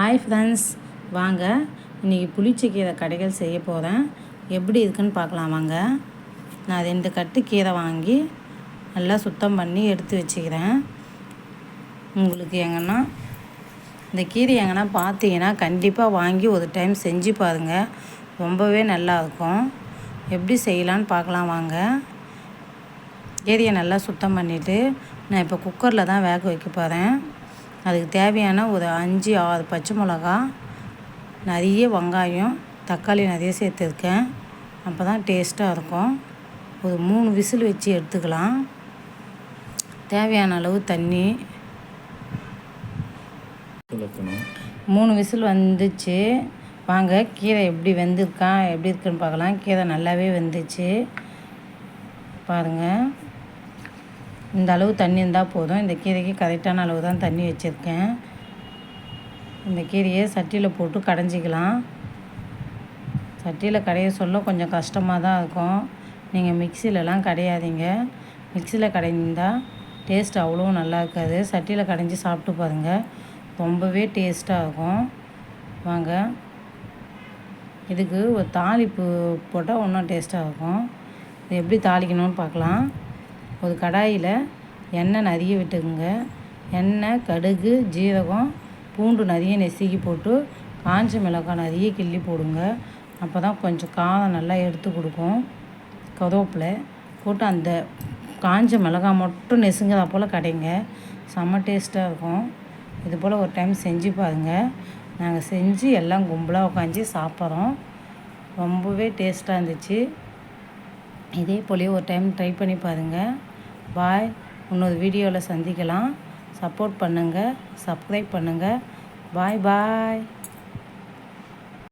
Hi friends வாங்க. இன்றைக்கி புளிச்சக்கீரை கடைகள் செய்ய போகிறேன் எப்படி இருக்குன்னு பார்க்கலாம் வாங்க. நான் ரெண்டு கட்டு கீரை வாங்கி நல்லா சுத்தம் பண்ணி எடுத்து வச்சுக்கிறேன். உங்களுக்கு எங்கன்னா இந்த கீரை எங்கன்னா பார்த்தீங்கன்னா கண்டிப்பாக வாங்கி ஒரு டைம் செஞ்சு பாருங்கள் ரொம்பவே நல்லா இருக்கும். எப்படி செய்யலான்னு பார்க்கலாம் வாங்க. கீரையை நல்லா சுத்தம் பண்ணிவிட்டு நான் இப்போ குக்கரில் தான் வேக வைக்க போகிறேன் அதுக்கு தேவையான ஒரு அஞ்சு ஆறு பச்சை மிளகா நிறைய வெங்காயம் தக்காளி நிறைய சேர்த்துருக்கேன். அப்போ தான் டேஸ்ட்டாக இருக்கும். ஒரு மூணு விசில் வச்சு எடுத்துக்கலாம். தேவையான அளவு தண்ணி. மூணு விசில் வந்துச்சு. வாங்க கீரை எப்படி வெந்திருக்கான் எப்படி இருக்குன்னு பார்க்கலாம். கீரை நல்லாவே வெந்துச்சு. பாருங்கள் இந்த அளவு தண்ணி இருந்தால் போதும். இந்த கீரைக்கு கரெக்டான அளவு தான் தண்ணி வச்சுருக்கேன். இந்த கீரையை சட்டியில் போட்டு கடைஞ்சிக்கலாம். சட்டியில் கடைய சொல்ல கொஞ்சம் கஷ்டமாக தான் இருக்கும். நீங்கள் மிக்சிலலாம் கடையாதீங்க. மிக்சியில் கடைந்தால் டேஸ்ட் அவ்வளோ நல்லா இருக்காது. சட்டியில் கடைஞ்சி சாப்பிட்டு பாருங்கள் ரொம்பவே டேஸ்ட்டாக இருக்கும். வாங்க. இதுக்கு ஒரு தாளிப்பு போட்டால் இன்னும் டேஸ்ட்டாக இருக்கும். இது எப்படி தாளிக்கணும்னு பார்க்கலாம். ஒரு கடாயில் எண்ணெய் நிறைய விட்டுக்குங்க. எண்ணெய் கடுகு ஜீரகம் பூண்டு நிறைய நெசுக்கி போட்டு காஞ்ச மிளகாய் நிறைய கிள்ளி போடுங்க. அப்போ தான் கொஞ்சம் காரம் நல்லா எடுத்து கொடுக்கும். கருவேப்பிலை போட்டு அந்த காஞ்ச மிளகாய் மட்டும் நெசுங்குறா போல் கடைங்க. செம்ம டேஸ்ட்டாக இருக்கும். இது போல் ஒரு டைம் செஞ்சு பாருங்கள் நாங்கள் செஞ்சு எல்லாம் கும்பலாக உட்காந்து சாப்பிட்றோம். ரொம்பவே டேஸ்ட்டாக இருந்துச்சு. இதே போலேயே ஒரு டைம் ட்ரை பண்ணி பாருங்கள் பாய். இன்னொரு வீடியோவில் சந்திக்கலாம். சப்போர்ட் பண்ணுங்கள் சப்ஸ்கிரைப் பண்ணுங்கள் பாய் பாய்.